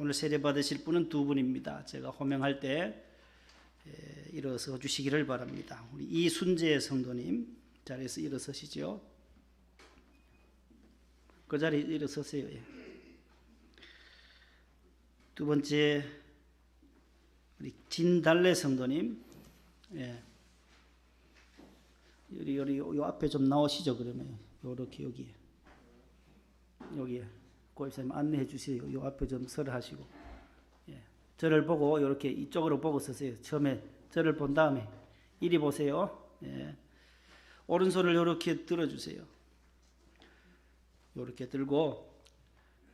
오늘 세례 받으실 분은 두 분입니다. 제가 호명할 때 예, 일어서 주시기를 바랍니다. 우리 이순재 성도님 자리에서 일어서시죠. 그 자리에 일어서세요. 예. 두 번째 우리 진달래 성도님, 예. 여기 여기 요 앞에 좀 나오시죠 그러면 요렇게 여기 여기 고입사님 안내해 주세요. 요 앞에 좀 서라 하시고 예. 저를 보고 이렇게 이쪽으로 보고 서세요. 처음에 저를 본 다음에 이리 보세요. 예. 오른손을 이렇게 들어주세요. 이렇게 들고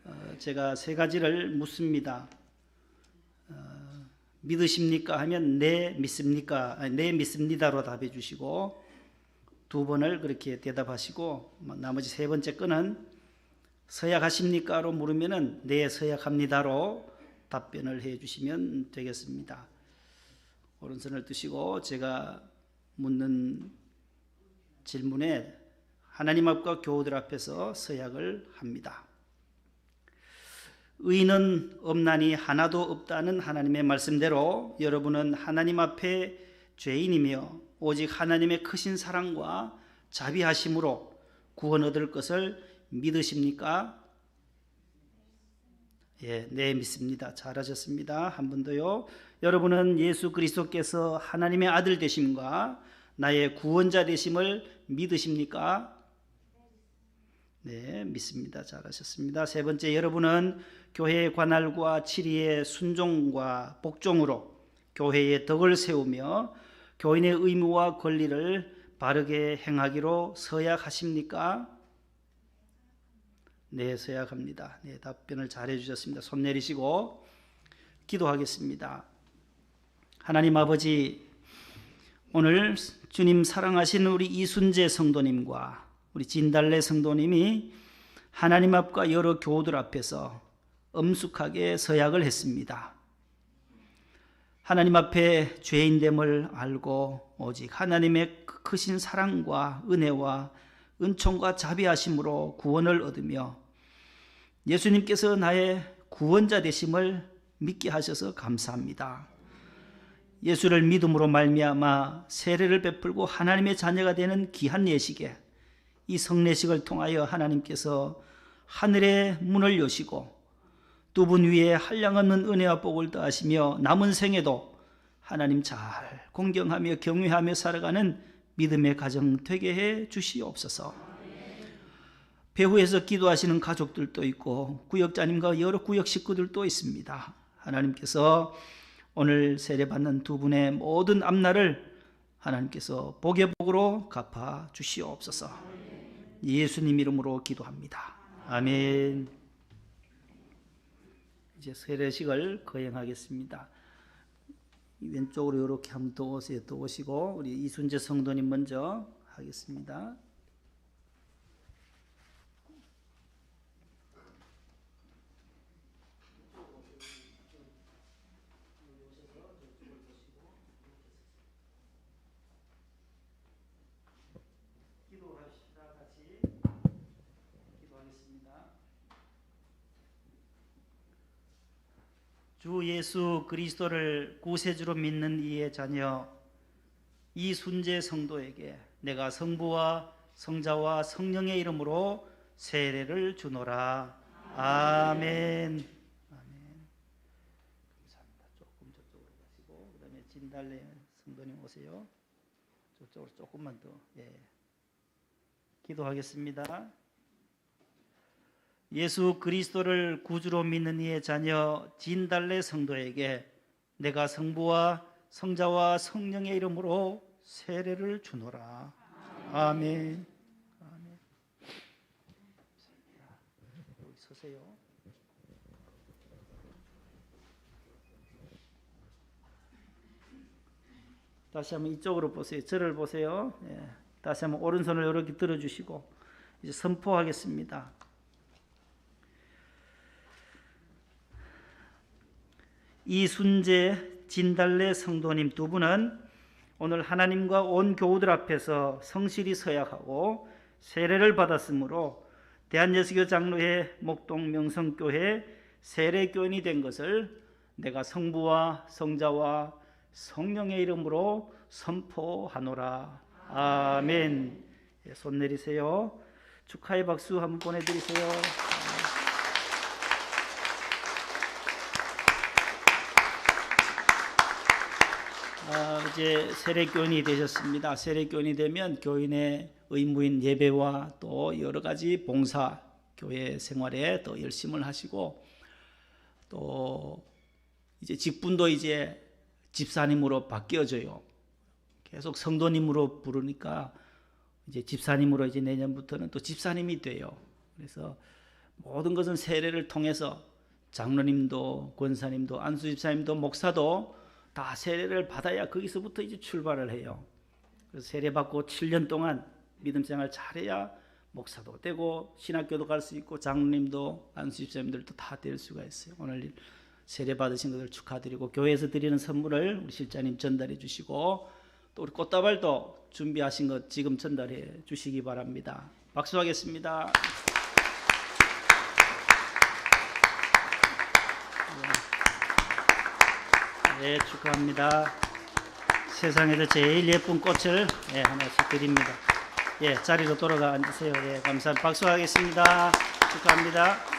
어, 제가 세 가지를 묻습니다. 어, 믿으십니까 하면 네 믿습니까? 아니, 네 믿습니다로 답해 주시고 두 번을 그렇게 대답하시고 뭐 나머지 세 번째 건은 서약하십니까로 물으면은 네 서약합니다로 답변을 해 주시면 되겠습니다. 오른손을 드시고 제가 묻는 질문에 하나님 앞과 교우들 앞에서 서약을 합니다. 의는 없나니 하나도 없다는 하나님의 말씀대로 여러분은 하나님 앞에 죄인이며 오직 하나님의 크신 사랑과 자비하심으로 구원 얻을 것을 믿으십니까? 예, 네, 믿습니다. 잘하셨습니다. 한번 더요. 여러분은 예수 그리스도께서 하나님의 아들 되심과 나의 구원자 되심을 믿으십니까? 네, 믿습니다. 잘하셨습니다. 세 번째, 여러분은 교회의 관할과 치리의 순종과 복종으로 교회의 덕을 세우며 교인의 의무와 권리를 바르게 행하기로 서약하십니까? 네, 서약합니다. 네, 답변을 잘 해 주셨습니다. 손 내리시고 기도하겠습니다. 하나님 아버지, 오늘 주님 사랑하신 우리 이순재 성도님과 우리 진달래 성도님이 하나님 앞과 여러 교우들 앞에서 엄숙하게 서약을 했습니다. 하나님 앞에 죄인됨을 알고 오직 하나님의 크신 사랑과 은혜와 은총과 자비하심으로 구원을 얻으며 예수님께서 나의 구원자 되심을 믿게 하셔서 감사합니다. 예수를 믿음으로 말미암아 세례를 베풀고 하나님의 자녀가 되는 귀한 예식에 이 성례식을 통하여 하나님께서 하늘의 문을 여시고 두 분 위에 한량없는 은혜와 복을 더하시며 남은 생에도 하나님 잘 공경하며 경외하며 살아가는 믿음의 가정 되게 해 주시옵소서. 배후에서 기도하시는 가족들도 있고 구역자님과 여러 구역 식구들도 있습니다. 하나님께서 오늘 세례받는 두 분의 모든 앞날을 하나님께서 복의 복으로 갚아 주시옵소서. 예수님 이름으로 기도합니다. 아멘. 이제 세례식을 거행하겠습니다. 왼쪽으로 이렇게 한번 더 오세요. 또 오시고 우리 이순재 성도님 먼저 하겠습니다 같이 기도하겠습니다. 주 예수 그리스도를 구세주로 믿는 이의 자녀 이 순재 성도에게 내가 성부와 성자와 성령의 이름으로 세례를 주노라. 아멘. 아멘. 감사합니다. 조금 저쪽으로 가시고 그다음에 진달래 성도님 오세요. 저쪽으로 조금만 더. 예. 기도하겠습니다. 예수 그리스도를 구주로 믿는 이의 자녀 진달래 성도에게 내가 성부와 성자와 성령의 이름으로 세례를 주노라. 아멘. 아멘. 여기 서세요. 다시 한번 이쪽으로 보세요. 저를 보세요. 예. 다시 한번 오른손을 이렇게 들어주시고 이제 선포하겠습니다. 이순재, 진달래 성도님 두 분은 오늘 하나님과 온 교우들 앞에서 성실히 서약하고 세례를 받았으므로 대한예수교 장로회 목동 명성교회 세례 교인이 된 것을 내가 성부와 성자와 성령의 이름으로 선포하노라. 아멘. 예, 손 내리세요. 축하의 박수 한번 보내드리세요. 아, 이제 세례교인이 되셨습니다. 세례교인이 되면 교인의 의무인 예배와 또 여러 가지 봉사, 교회 생활에 더 열심을 하시고 또 이제 직분도 이제 집사님으로 바뀌어져요. 계속 성도님으로 부르니까 이제 집사님으로 이제 내년부터는 또 집사님이 돼요. 그래서 모든 것은 세례를 통해서 장로님도 권사님도 안수 집사님도 목사도 다 세례를 받아야 거기서부터 이제 출발을 해요. 그래서 세례 받고 7년 동안 믿음 생활 잘해야 목사도 되고 신학교도 갈 수 있고 장로님도 안수 집사님들도 다 될 수가 있어요. 오늘 세례 받으신 것을 축하드리고 교회에서 드리는 선물을 우리 실장님 전달해 주시고 또 우리 꽃다발도 준비하신 것 지금 전달해 주시기 바랍니다. 박수하겠습니다. 네, 축하합니다. 세상에서 제일 예쁜 꽃을 예, 하나씩 드립니다. 예, 자리로 돌아가 앉으세요. 예, 감사합니다. 박수하겠습니다. 축하합니다.